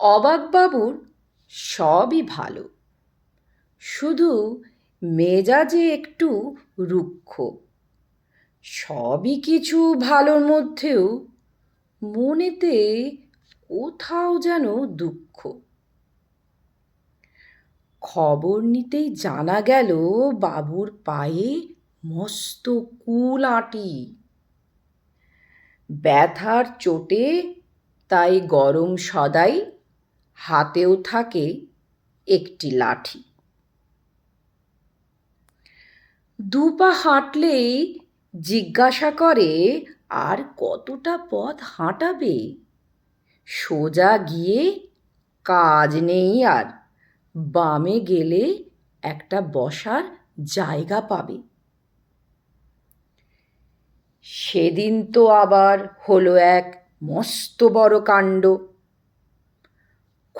অবাকবাবুর সবই ভালো। শুধু মেজাজে একটু রুক্ষ। সবই কিছু ভালোর মধ্যেও মনেতে কোথাও যেন দুঃখ। খবর নিতেই জানা গেল বাবুর পায়ে মস্ত কুল আঁটি। ব্যথার চোটে তাই গরম সদাই হাতেও থাকে একটি লাঠি। দুপা হাঁটলেই জিজ্ঞাসা করে, আর কতটা পথ হাঁটাবে? সোজা গিয়ে কাজ নেই আর, বামে গেলে একটা বসার জায়গা পাবে। সেদিন তো আবার হলো এক মস্ত বড় কাণ্ড।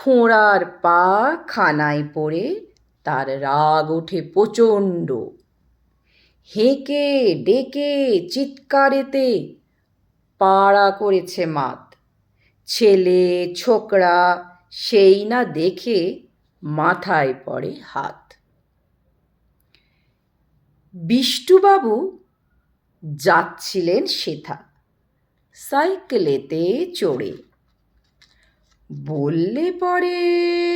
খোঁড়ার পা খানায় পড়ে তার রাগ ওঠে প্রচণ্ড। হেঁকে ডেকে চিৎকারেতে পাড়া করেছে মাত। ছেলে, ছোকরা সেই না দেখে মাথায় পড়ে হাত। বিষ্টুবাবু যাচ্ছিলেন সেথা। সাইকেলেতে চড়ে। বললে পরে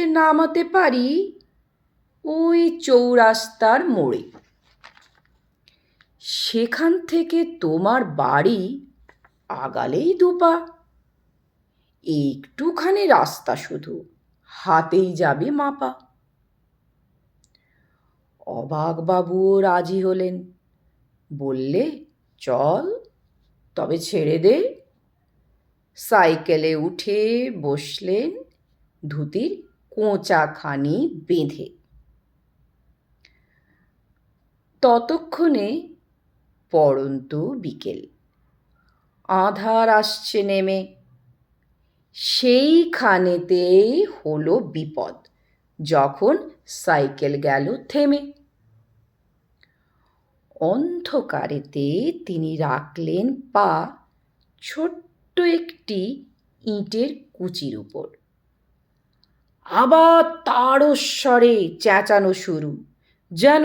নামাতে পারি ওই চৌরাস্তার মোড়ে। সেখান থেকে তোমার বাড়ি আগালেই দুপা। একটুখানি রাস্তা শুধু, হাতেই যাবে মাপা। অবাকবাবুও রাজি হলেন। বললে, চল, তবে ছেড়ে দে। সাইকেলে উঠে বসলেন ধুতির কোঁচাখানি বেঁধে। ততক্ষণে পড়ন্ত বিকেল। আধার আসছে নেমে। সেইখানেতেই হলো বিপদ, যখন সাইকেল গেল থেমে। অন্ধকারেতে তিনি রাখলেন পা ছোট্ট একটি ইঁটের কুচির উপর। আবার তারস্বরে চেঁচানো শুরু, যেন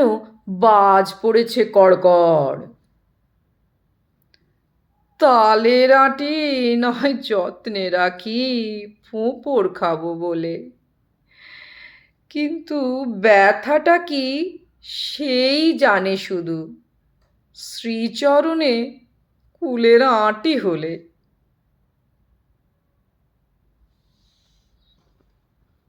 বাজ পড়েছে কড়কড়। তালের আঁটি নয় যত্নে রাখি ফোঁপড় খাব বলে। কিন্তু ব্যথাটা কি সেই জানে শুধু। শ্রীচরণে কুলের আঁটি হলে